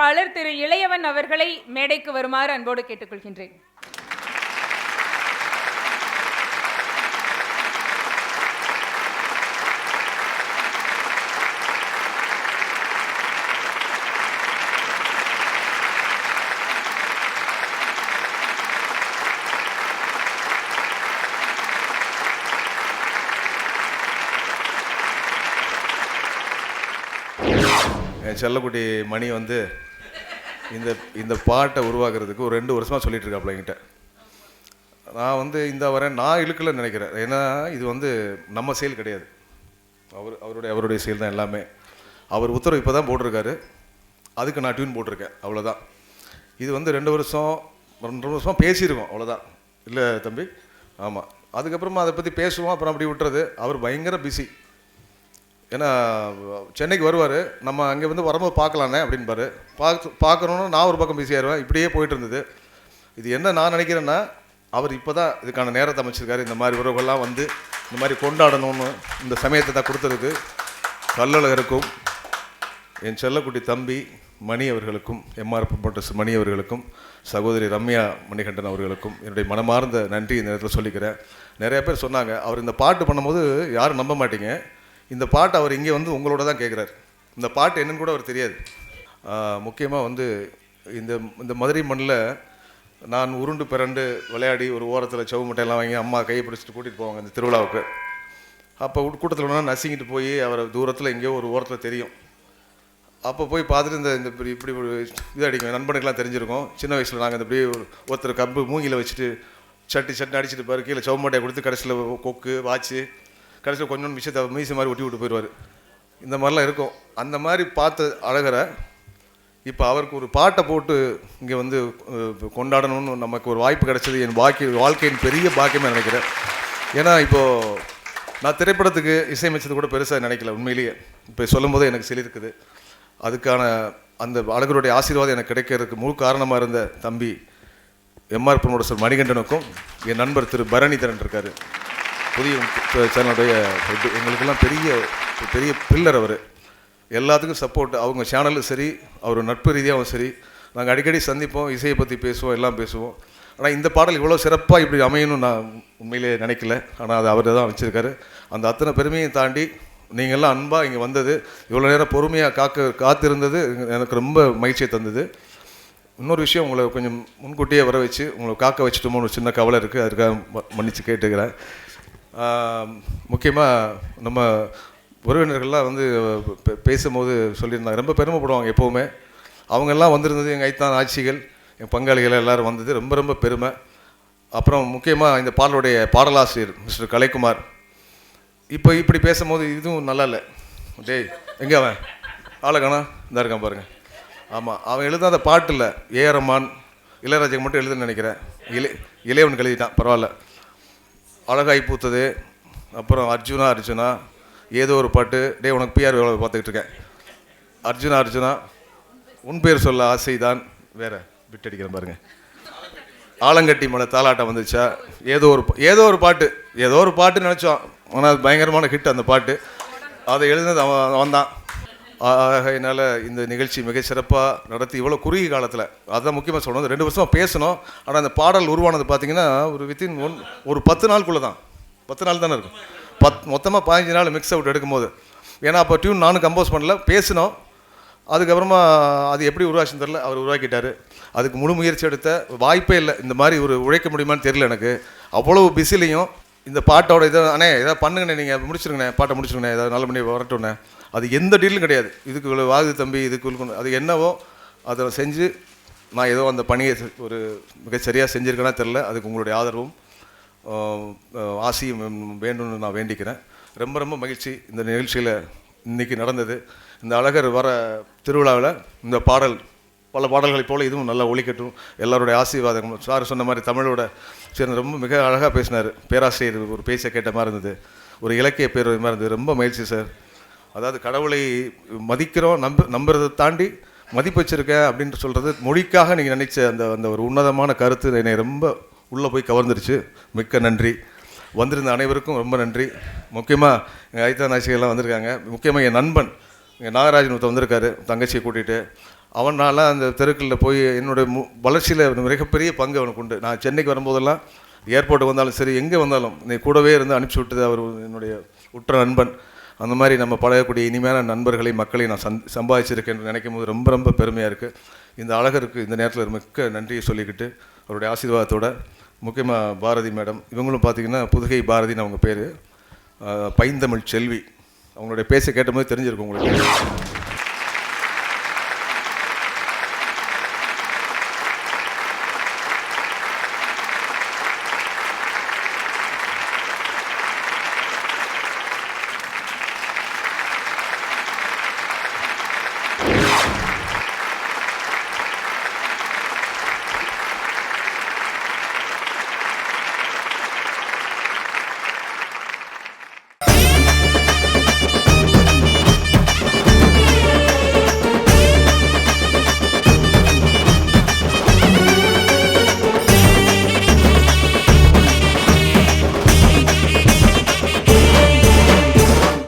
இசையமைப்பாளர் திரு இளையவன் அவர்களை மேடைக்கு வருமாறு அன்போடு கேட்டுக்கொள்கின்றேன். என் செல்லக்குட்டி மணி வந்து இந்த இந்த பாட்டை உருவாக்குறதுக்கு ஒரு ரெண்டு வருஷமாக சொல்லிட்டு இருக்காப்புல என்கிட்ட. நான் வந்து இந்த வரேன் நான் இழுக்கலன்னு நினைக்கிறேன். ஏன்னா இது வந்து நம்ம செயல் கிடையாது. அவர் அவருடைய அவருடைய செயல் தான் எல்லாமே. அவர் உத்தரவு இப்போ தான் போட்டிருக்காரு. அதுக்கு நான் டியூன் போட்டிருக்கேன். அவ்வளோதான் இது வந்து ரெண்டு வருஷம் ரெண்டு வருஷமாக பேசியிருக்கோம். அவ்வளோதான் இல்லை தம்பி? ஆமாம் அதுக்கப்புறமா அதை பற்றி பேசுவோம். அப்புறம் அப்படி விட்டுறது. அவர் பயங்கர பிஸி ஏன்னா சென்னைக்கு வருவார். நம்ம அங்கே வந்து வரும்போது பார்க்கலானே அப்படின்பாரு. பார்த்து பார்க்கணுன்னு நான் ஒரு பக்கம் பிஸியாயிருவேன் இப்படியே போயிட்டு இருந்தது. இது என்ன நான் நினைக்கிறேன்னா அவர் இப்போ தான் இதுக்கான நேரத்தை அமைச்சிருக்காரு. இந்த மாதிரி உறவுகள்லாம் வந்து இந்த மாதிரி கொண்டாடணும்னு இந்த சமயத்தை தான் கொடுத்துருக்கு கல்லழகருக்கும் என் செல்லக்குட்டி தம்பி மணி அவர்களுக்கும் எம்ஆர் மோட்டர்ஸ் மணி அவர்களுக்கும் சகோதரி ரம்யா மணிகண்டன் அவர்களுக்கும் என்னுடைய மனமார்ந்த நன்றி இந்த நேரத்தில் சொல்லிக்கிறேன். நிறைய பேர் சொன்னாங்க அவர் இந்த பாட்டு பண்ணும்போது யாரும் நம்ப மாட்டீங்க. இந்த பாட்டு அவர் இங்கே வந்து உங்களோட தான் கேட்குறாரு. இந்த பாட்டு என்னன்னு கூட அவர் தெரியாது. முக்கியமாக வந்து இந்த இந்த மதுரை மண்ணில் நான் உருண்டு பிறண்டு விளையாடி ஒரு ஓரத்தில் செவு முட்டையெல்லாம் வாங்கி அம்மா கையை பிடிச்சிட்டு கூட்டிகிட்டு போவாங்க இந்த திருவிழாவுக்கு. அப்போ கூட்டத்தில் ஒன்றா நசுங்கிட்டு போய் அவரை தூரத்தில் எங்கேயோ ஒரு ஓரத்தில் தெரியும். அப்போ போய் பார்த்துட்டு இந்த இந்த இப்படி இப்படி ஒரு இது அடிக்கும். நண்பனுக்கெல்லாம் தெரிஞ்சிருக்கும். சின்ன வயசில் நாங்கள் இந்த இப்படி ஒரு ஒருத்தர் கம்பு மூங்கில வச்சுட்டு சட்டி சட்டி அடிச்சுட்டு பாரு கீழே சவுமட்டையை கொடுத்து கடைசியில் கொக்கு வாட்சு கடைசியில் கொஞ்சம் விஷயத்தை மீசை மாதிரி ஒட்டி விட்டு போயிடுவார். இந்த மாதிரிலாம் இருக்கும். அந்த மாதிரி பார்த்த அழகரை இப்போ அவருக்கு ஒரு பாட்டை போட்டு இங்கே வந்து கொண்டாடணும்னு நமக்கு ஒரு வாய்ப்பு கிடைச்சது. என் வாழ்க்கை வாழ்க்கையின் பெரிய பாக்கியமாக நினைக்கிறேன். ஏன்னா இப்போது நான் திரைப்படத்துக்கு இசையமைச்சது கூட பெருசாக நினைக்கல உண்மையிலேயே. இப்போ சொல்லும்போது எனக்கு சிலிருக்குது. அதுக்கான அந்த அழகருடைய ஆசீர்வாதம் எனக்கு கிடைக்கிறதுக்கு முழு காரணமாக இருந்த தம்பி எம்ஆர் ப்ரொமோட்டர் மணிகண்டனுக்கும் என் நண்பர் திரு பரணிதரன் இருக்கார். புதிய சேனலுடைய எங்களுக்கெல்லாம் பெரிய பெரிய பில்லர் அவர். எல்லாத்துக்கும் சப்போர்ட் அவங்க சேனலும் சரி அவர் நட்பு ரீதியாகவும் சரி. நாங்கள் அடிக்கடி சந்திப்போம் இசையை பற்றி பேசுவோம் எல்லாம் பேசுவோம். ஆனால் இந்த பாடல் இவ்வளோ சிறப்பாக இப்படி அமையணும்னு நான் உண்மையிலே நினைக்கல. ஆனால் அது அவர் தான் வச்சுருக்காரு. அந்த அத்தனை பெருமையை தாண்டி நீங்கள்லாம் அன்பாக இங்கே வந்தது இவ்வளோ நேரம் பொறுமையாக காக்க காத்திருந்தது எனக்கு ரொம்ப மகிழ்ச்சியை தந்தது. இன்னொரு விஷயம் உங்களை கொஞ்சம் முன்கூட்டியே வர வச்சு உங்களை காக்க வச்சுட்டோமோ ஒரு சின்ன கவலை இருக்குது அதுக்காக ம- மன்னிச்சு கேட்டுக்கிறேன். முக்கியமாக நம்ம உறவினர்கள்லாம் வந்து பே- பேசும்போது சொல்லியிருந்தாங்க. ரொம்ப பெருமைப்படுவாங்க எப்போவுமே. அவங்கெல்லாம் வந்திருந்தது எங்கள் ஐத்தான் ஆட்சிகள் என் பங்காளிகள் எல்லாரும் வந்தது. ரொம்ப ரொம்ப பெருமை. அப்புறம் முக்கியமாக இந்த பாடலுடைய பாடலாசிரியர் மிஸ்டர் கலைக்குமார். இப்போ இப்படி பேசும்போது இதுவும் நல்லா இல்லை. டேய் எங்கே அவன்? ஆளை இந்த இருக்கான் பாருங்கள் ஆமாம் அவன் எழுதாத பாட்டு இல்லை. ஏஆர் ரமான் இளையராஜாக்கு மட்டும் எழுதுன்னு நினைக்கிறேன். இளைய இளையவன் எழுதிட்டான். பரவாயில்ல. அழகாய் பூத்தது. அப்புறம் அர்ஜுனா அர்ஜுனா ஏதோ ஒரு பாட்டு. டே உனக்கு பிஆர் எவ்வளோ பார்த்துக்கிட்டு இருக்கேன். அர்ஜுனா அர்ஜுனா உன் பேர் சொல்ல ஆசைதான் வேற விட்டடிக்கிறேன் பாருங்க. ஆலங்கட்டி மலை தாலாட்டம் வந்துச்சா? ஏதோ ஒரு ஏதோ ஒரு பாட்டு. ஏதோ ஒரு பாட்டு நினச்சோம். ஆனால் அது பயங்கரமான ஹிட் அந்த பாட்டு. அதை எழுதினது அவன் அவன் தான் ஆகையினால் இந்த நிகழ்ச்சி மிக சிறப்பாக நடத்தி இவ்வளோ குறுகிய காலத்தில். அதுதான் முக்கியமாக சொல்லணும். ரெண்டு வருஷம் பேசணும். ஆனால் அந்த பாடல் உருவானது பார்த்தீங்கன்னா ஒரு வித்தின் ஒன் ஒரு பத்து நாளுக்குள்ளே தான். பத்து நாள் தானே இருக்கும். பத் மொத்தமாக பதினஞ்சு நாள் மிக்ஸ் அவுட் எடுக்கும்போது. ஏன்னா அப்போ டியூன் நானும் கம்போஸ் பண்ணல. பேசினோம். அதுக்கப்புறமா அது எப்படி உருவாச்சுன்னு தெரில அவர் உருவாக்கிட்டார். அதுக்கு முழு முயற்சி எடுத்த வாய்ப்பே இல்லை. இந்த மாதிரி ஒரு உழைக்க முடியுமான்னு தெரியல எனக்கு. அவ்வளவு பிஸிலையும் இந்த பாட்டோட இதை அண்ணே ஏதாவது பண்ணுங்கண்ணே நீங்கள் முடிச்சிருங்கண்ணே பாட்டை முடிச்சிருங்கண்ணே ஏதாவது நல்ல பண்ணி வரட்டும்ண்ணே. அது எந்த டீலும் கிடையாது. இதுக்கு இவ்வளோ வாகுது தம்பி இதுக்கு அது என்னவோ அதை செஞ்சு நான் ஏதோ அந்த பணியை ஒரு மிகச்சரியாக செஞ்சுருக்கேன்னா தெரில அதுக்கு உங்களுடைய ஆதரவும் ஆசையும் வேண்டும்னு நான் வேண்டிக்கிறேன். ரொம்ப ரொம்ப மகிழ்ச்சி இந்த நிகழ்ச்சியில் இன்னைக்கு நடந்தது. இந்த அழகர் வர திருவிழாவில் இந்த பாடல் பல பாடல்களைப் போல் இதுவும் நல்லா ஒழிக்கட்டும் எல்லாருடைய ஆசீர்வாதம் சார் சொன்ன மாதிரி தமிழோட சரி ரொம்ப மிக அழகாக பேசினார். பேராசிரியர் ஒரு பேச கேட்ட மாதிரி இருந்தது. ஒரு இலக்கிய பேர் மாதிரி இருந்தது. ரொம்ப மகிழ்ச்சி சார். அதாவது கடவுளை மதிக்கிறோம் நம்ப நம்புறதை தாண்டி மதிப்பு வச்சுருக்கேன் அப்படின்ட்டு சொல்கிறது மொழிக்காக நீங்கள் நினைச்ச அந்த அந்த ஒரு உன்னதமான கருத்து என்னை ரொம்ப உள்ளே போய் கவர்ந்துருச்சு. மிக்க நன்றி. வந்திருந்த அனைவருக்கும் ரொம்ப நன்றி. முக்கியமாக எங்கள் ஐத்தா நாசிகள்லாம் வந்திருக்காங்க. முக்கியமாக என் நண்பன் எங்கள் நாகராஜன் ஒருத்தர் வந்திருக்காரு. தங்கச்சியை கூட்டிகிட்டு அவனால் அந்த தெருக்களில் போய் என்னுடைய மு வளர்ச்சியில் மிகப்பெரிய பங்கு அவனுக்கு உண்டு. நான் சென்னைக்கு வரும்போதெல்லாம் ஏர்போர்ட்டுக்கு வந்தாலும் சரி எங்கே வந்தாலும் நீ கூடவே இருந்து அனுப்பிச்சி விட்டது அவர் என்னுடைய உற்ற நண்பன். அந்த மாதிரி நம்ம பழகக்கூடிய இனிமையான நண்பர்களை மக்களை நான் சந் சம்பாதிச்சிருக்கேன் நினைக்கும் போது ரொம்ப ரொம்ப பெருமையாக இருக்குது இந்த அழகருக்கு இந்த நேரத்தில் மிக்க நன்றியை சொல்லிக்கிட்டு அவருடைய ஆசீர்வாதத்தோட முக்கியமாக பாரதி மேடம் இவங்களும் பார்த்தீங்கன்னா புதுகை பாரதின்னு அவங்க பேர். பைந்தமிழ் செல்வி. அவங்களுடைய பேச கேட்டபோது தெரிஞ்சிருக்கும் உங்களுக்கு.